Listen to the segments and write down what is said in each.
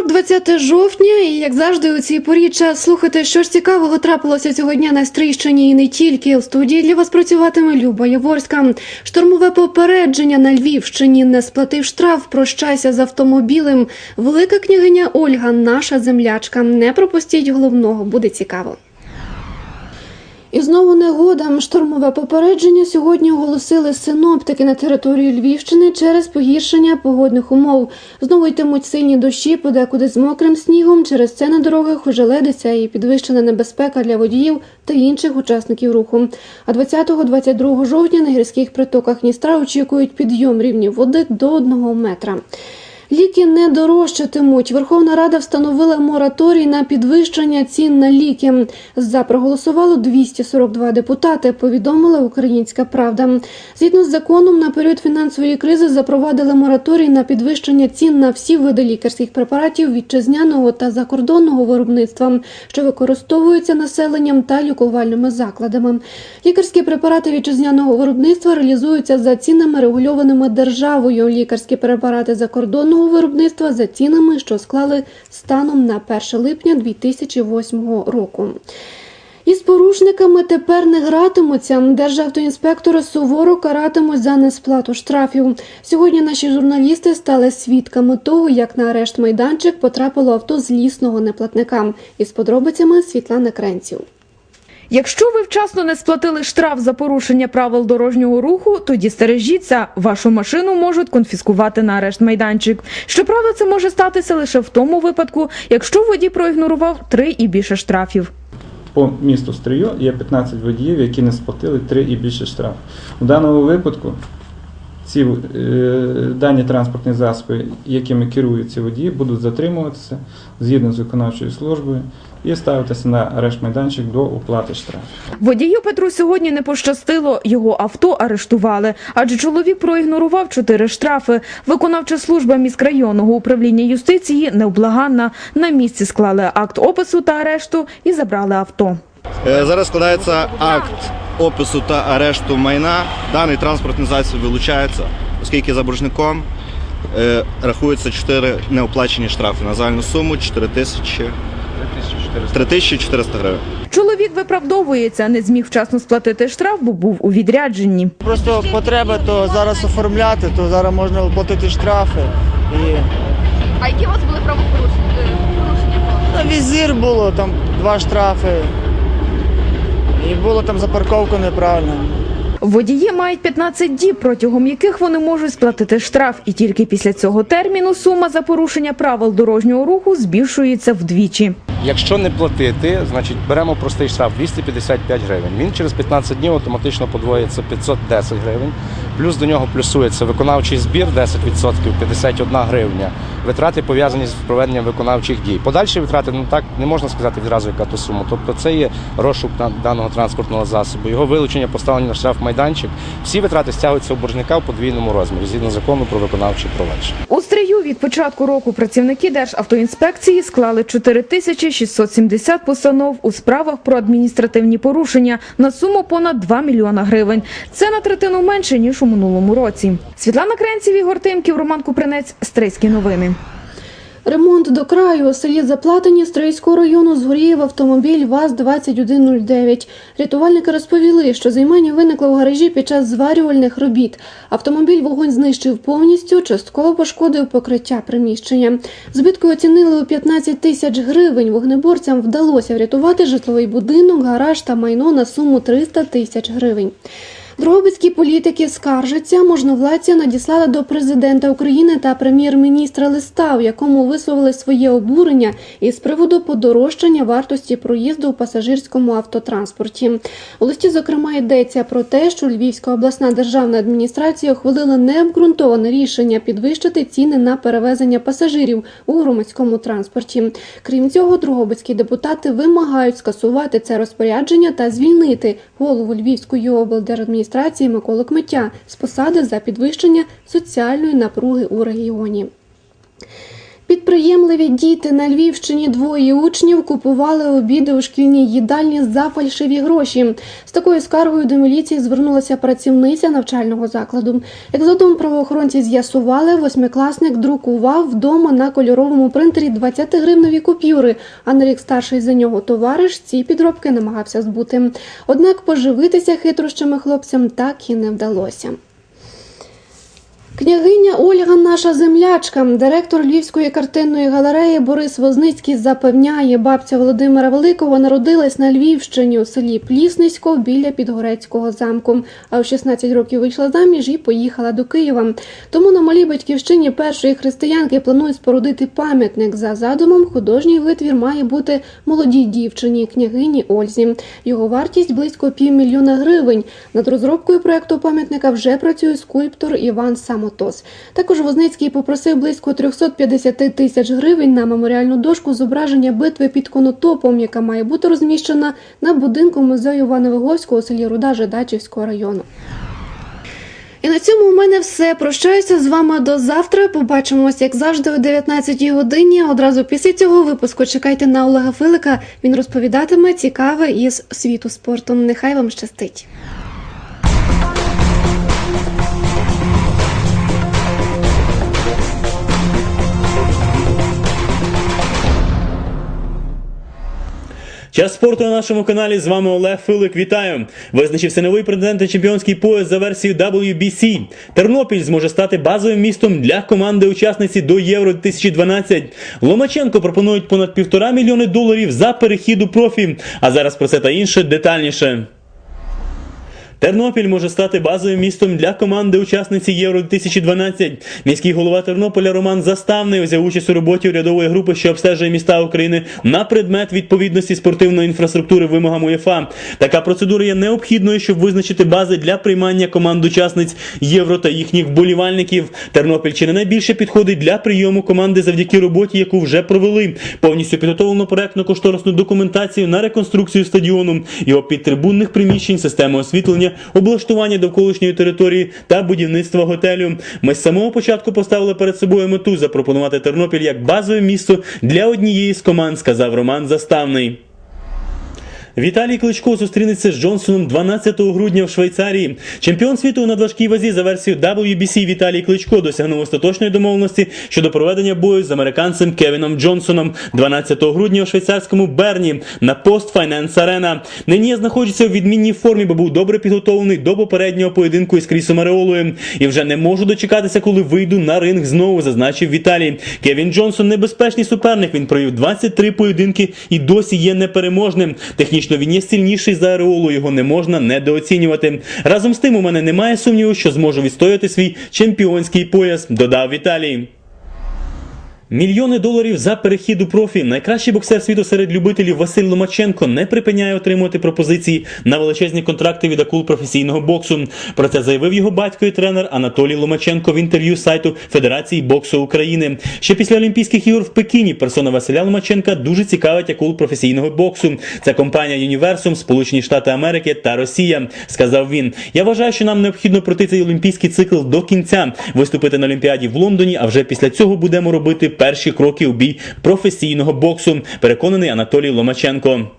Вівторок, 20 жовтня, і як завжди, у цій порі час слухати, що ж цікавого трапилося цього дня на Стрийщині і не тільки. в студії для вас працюватиме Люба Яворська. Штурмове попередження на Львівщині не сплатив штраф. Прощайся з автомобілем. Велика княгиня Ольга, наша землячка. Не пропустіть головного, буде цікаво. І знову негода. Штормове попередження сьогодні оголосили синоптики на території Львівщини через погіршення погодних умов. Знову йтимуть сильні дощі, подекуди з мокрим снігом. Через це на дорогах ожеледиться і підвищена небезпека для водіїв та інших учасників руху. А 20-22 жовтня на гірських притоках Дністра очікують підйом рівня води до 1 метра. Ліки не дорожчатимуть. Верховна Рада встановила мораторій на підвищення цін на ліки. За проголосувало 242 депутати. Повідомила Українська Правда. Згідно з законом, на період фінансової кризи запровадили мораторій на підвищення цін на всі види лікарських препаратів вітчизняного та закордонного виробництва, що використовуються населенням та лікувальними закладами. Лікарські препарати вітчизняного виробництва реалізуються за цінами регульованими державою. Лікарські препарати закордонного виробництва за цінами, що склали станом на 1 липня 2008 року. Із порушниками тепер не гратимуться. Державтоінспектори суворо каратимуть за несплату штрафів. Сьогодні наші журналісти стали свідками того, як на арешт майданчик потрапило авто з лісного неплатника. Із подробицями Світлана Кренців. Якщо ви вчасно не сплатили штраф за порушення правил дорожнього руху, тоді стережіться, вашу машину можуть конфіскувати на арешт майданчик. Щоправда, це може статися лише в тому випадку, якщо водій проігнорував три і більше штрафів. По місту Стрию є 15 водіїв, які не сплатили 3 і більше штраф. У даному випадку ці е, дані транспортні засоби, якими керують ці водії, будуть затримуватися згідно з виконавчою службою і ставитися на арешт майданчик до оплати штрафу. Водію Петру сьогодні не пощастило, його авто арештували, адже чоловік проігнорував чотири штрафи. Виконавча служба міськрайонного управління юстиції невблаганна. На місці склали акт опису та арешту і забрали авто. Е, Зараз складається акт опису та арешту майна. Даний транспортний засіб вилучається, оскільки за боржником е, рахується 4 неоплачені штрафи на загальну суму 4 тисячі 3400 гривень. Чоловік виправдовується, не зміг вчасно сплатити штраф, бо був у відрядженні. Просто потреба то зараз оформляти, то зараз можна оплатити штрафи. І А які у вас були правопорушення? Порушення на візир було там два штрафи. І було там за парковку неправильно. Водії мають 15 діб, протягом яких вони можуть сплатити штраф, і тільки після цього терміну сума за порушення правил дорожнього руху збільшується вдвічі. Якщо не платити, значить беремо простий штраф 255 гривень. Він через 15 днів автоматично подвоїться 510 гривень. Плюс до нього плюсується виконавчий збір 10%, 51 гривня. Витрати пов'язані з проведенням виконавчих дій. Подальші витрати ну так не можна сказати відразу, яка то сума. Тобто це є розшук даного транспортного засобу, його вилучення, поставлення на штраф майданчик. Всі витрати стягуються у боржника в подвійному розмірі згідно закону про виконавчі провадження. Від початку року працівники Державтоінспекції склали 4670 постанов у справах про адміністративні порушення на суму понад 2 мільйона гривень. Це на третину менше ніж у минулому році. Світлана Кренців, Ігор Тимків, Роман Купринець, Стрийські новини. Ремонт до краю у селі Заплатині Стрийського району згорів автомобіль ВАЗ-2109. Рятувальники розповіли, що займання виникло в гаражі під час зварювальних робіт. Автомобіль вогонь знищив повністю, частково пошкодив покриття приміщення. Збитку оцінили у 15 тисяч гривень. Вогнеборцям вдалося врятувати житловий будинок, гараж та майно на суму 300 тисяч гривень. Дрогобицькі політики скаржаться, можновладця надіслали до президента України та прем'єр-міністра листа, в якому висловили своє обурення із приводу подорожчання вартості проїзду у пасажирському автотранспорті. У листі, зокрема, йдеться про те, що Львівська обласна державна адміністрація ухвалила необґрунтоване рішення підвищити ціни на перевезення пасажирів у громадському транспорті. Крім цього, дрогобицькі депутати вимагають скасувати це розпорядження та звільнити голову Львівської облдержадміністрації Миколу Кмиття з посади за підвищення соціальної напруги у регіоні. Підприємливі діти на Львівщині двоє учнів купували обіди у шкільній їдальні за фальшиві гроші. З такою скаргою до міліції звернулася працівниця навчального закладу. Як згодом правоохоронці з'ясували, восьмикласник друкував вдома на кольоровому принтері 20-гривневі купюри, а на рік старший за нього товариш ці підробки намагався збути. Однак поживитися хитрощами хлопцям так і не вдалося. Княгиня Ольга наша землячка, директор Львівської картинної галереї Борис Возницький запевняє, бабця Володимира Великого народилась на Львівщині у селі Пліснисько біля Підгорецького замку. А в 16 років вийшла заміж і поїхала до Києва. Тому на малій батьківщині першої християнки планують спорудити пам'ятник. За задумом, художній витвір має бути молодій дівчині, княгині Ользі. Його вартість близько півмільйона гривень. Над розробкою проекту пам'ятника вже працює скульптор Іван Самотос. Також Возницький попросив близько 350 тисяч гривень на меморіальну дошку зображення битви під Конотопом, яка має бути розміщена на будинку музею Івана Виговського у селі Руда Жидачівського району. І на цьому у мене все. Прощаюся з вами до завтра. Побачимось, як завжди, о 19 годині. Одразу після цього випуску чекайте на Олега Филика. Він розповідатиме цікаве із світу спорту. Нехай вам щастить. Час спорту на нашому каналі. З вами Олег Филик. Вітаю! Визначився новий претендент на чемпіонський пояс за версією WBC. Тернопіль зможе стати базовим містом для команди-учасниці до Євро 2012. Ломаченко пропонують понад півтора мільйони доларів за перехід у профі. А зараз про це та інше детальніше. Тернопіль може стати базовим містом для команди учасниці Євро 2012. Міський голова Тернополя Роман Заставний взяв участь у роботі урядової групи, що обстежує міста України на предмет відповідності спортивної інфраструктури вимогам УЄФА. Така процедура є необхідною, щоб визначити бази для приймання команд учасниць Євро та їхніх вболівальників. Тернопіль чи не найбільше підходить для прийому команди завдяки роботі, яку вже провели. Повністю підготовлено проектно-кошторисну документацію на реконструкцію стадіону, його підтрибунних приміщень, системи освітлення, облаштування довколишньої території та будівництва готелю. Ми з самого початку поставили перед собою мету запропонувати Тернопіль як базове місто для однієї з команд, сказав Роман Заставний. Віталій Кличко зустрінеться з Джонсоном 12 грудня в Швейцарії. Чемпіон світу у надважкій вазі за версією WBC Віталій Кличко досягнув остаточної домовленості щодо проведення бою з американцем Кевіном Джонсоном 12 грудня у швейцарському Берні на пост Finance Arena. Нині я знаходжуся у відмінній формі, бо був добре підготовлений до попереднього поєдинку із Крісом Ареолою. І вже не можу дочекатися, коли вийду на ринг знову, зазначив Віталій. Кевін Джонсон небезпечний суперник. Він провів 23 поєдинки і досі є непереможним. Технічно він є сильніший за Ареолу, його не можна недооцінювати. Разом з тим, у мене немає сумніву, що зможу відстояти свій чемпіонський пояс, додав Віталій. Мільйони доларів за перехід у профі. Найкращий боксер світу серед любителів Василь Ломаченко не припиняє отримувати пропозиції на величезні контракти від акул професійного боксу. Про це заявив його батько і тренер Анатолій Ломаченко в інтерв'ю сайту Федерації боксу України. Ще після Олімпійських ігор в Пекіні персона Василя Ломаченка дуже цікавить акул професійного боксу. Це компанія Юніверсум, Сполучені Штати Америки та Росія. Сказав він. Я вважаю, що нам необхідно пройти цей олімпійський цикл до кінця, виступити на Олімпіаді в Лондоні. А вже після цього будемо робити перші кроки у бій професійного боксу. Переконаний Анатолій Ломаченко.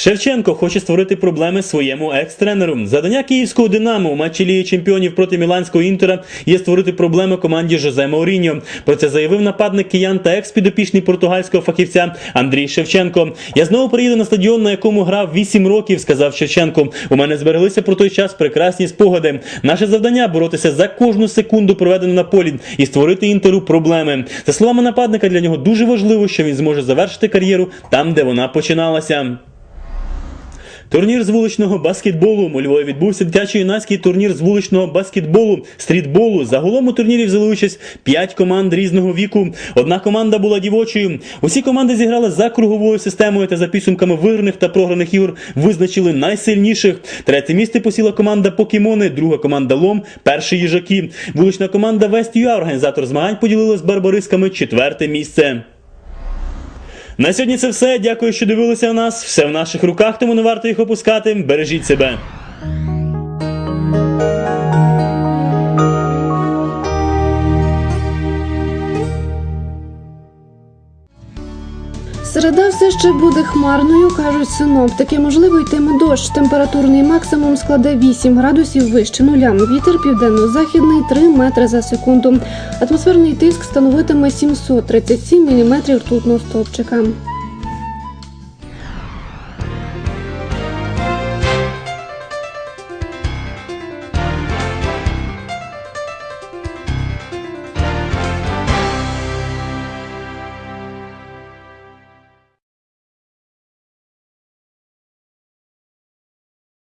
Шевченко хоче створити проблеми своєму екс-тренеру. Завдання київського Динамо у матчі Ліги Чемпіонів проти Міланського інтера є створити проблеми команді Жозе Мауріньо. Про це заявив нападник киян та екс-підопічний португальського фахівця Андрій Шевченко. Я знову приїду на стадіон, на якому грав 8 років, сказав Шевченко. У мене збереглися про той час прекрасні спогади. Наше завдання боротися за кожну секунду, проведену на полі, і створити інтеру проблеми. За словами нападника, для нього дуже важливо, що він зможе завершити кар'єру там, де вона починалася. Турнір з вуличного баскетболу. У Львові відбувся дитячо-юнацький турнір з вуличного баскетболу, стрітболу. Загалом у турнірі взяли участь 5 команд різного віку. Одна команда була дівочою. Усі команди зіграли за круговою системою та за підсумками виграних та програних ігор визначили найсильніших. Третє місце посіла команда Покемони, друга команда Лом, перші їжаки. Вулична команда Вест.ЮА, організатор змагань, поділила з барбарисками четверте місце. На сьогодні це все. Дякую, що дивилися нас. Все в наших руках, тому не варто їх опускати. Бережіть себе. Середа все ще буде хмарною, кажуть синоптики. Можливо, йтиме дощ. Температурний максимум складе 8 градусів вище нуля. Вітер південно-західний 3 метри за секунду. Атмосферний тиск становитиме 737 міліметрів ртутного стовпчика.